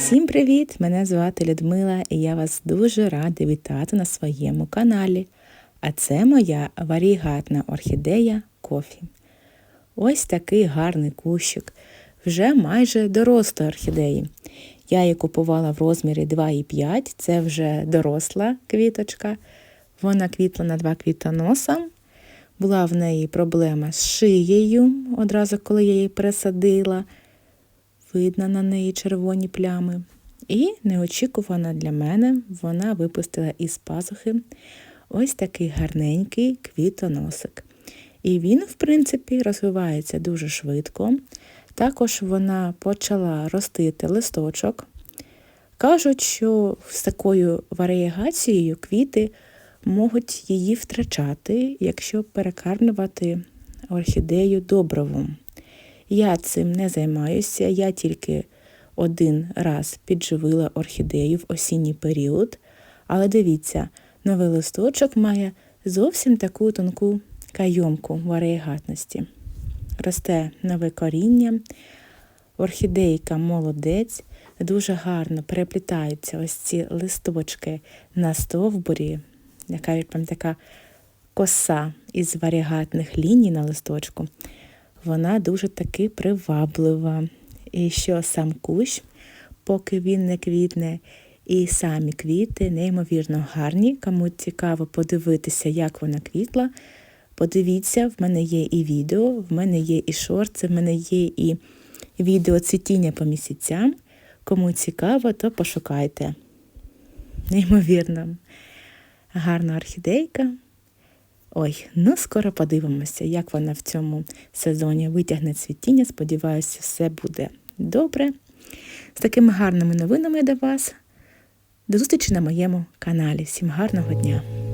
Всім привіт! Мене звати Людмила і я вас дуже рада вітати на своєму каналі. А це моя варігатна орхідея кофі. Ось такий гарний кущик, вже майже дорослої орхідеї. Я її купувала в розмірі 2,5, це вже доросла квіточка. Вона квітла на два квітоноса. Була в неї проблема з шиєю, одразу коли я її пересадила. Видно на неї червоні плями. І неочікувано для мене вона випустила із пазухи ось такий гарненький квітоносик. І він, в принципі, розвивається дуже швидко. Також вона почала ростити листочок. Кажуть, що з такою варіагацією квіти можуть її втрачати, якщо перекармлювати орхідею добровом. Я цим не займаюся, я тільки один раз підживила орхідею в осінній період, але дивіться, новий листочок має зовсім таку тонку кайомку варієгатності. Росте нове коріння, орхідейка молодець, дуже гарно переплітаються ось ці листочки на стовбурі, яка прям така коса із варігатних ліній на листочку. Вона дуже таки приваблива. І що сам кущ, поки він не квітне, і самі квіти неймовірно гарні. Кому цікаво подивитися, як вона квітла. Подивіться, в мене є і відео, в мене є і шорти, в мене є і відео цвітіння по місяцям. Кому цікаво, то пошукайте. Неймовірно, гарна орхідейка. Ой, ну скоро подивимося, як вона в цьому сезоні витягне цвітіння. Сподіваюся, все буде добре. З такими гарними новинами до вас. До зустрічі на моєму каналі. Всім гарного дня!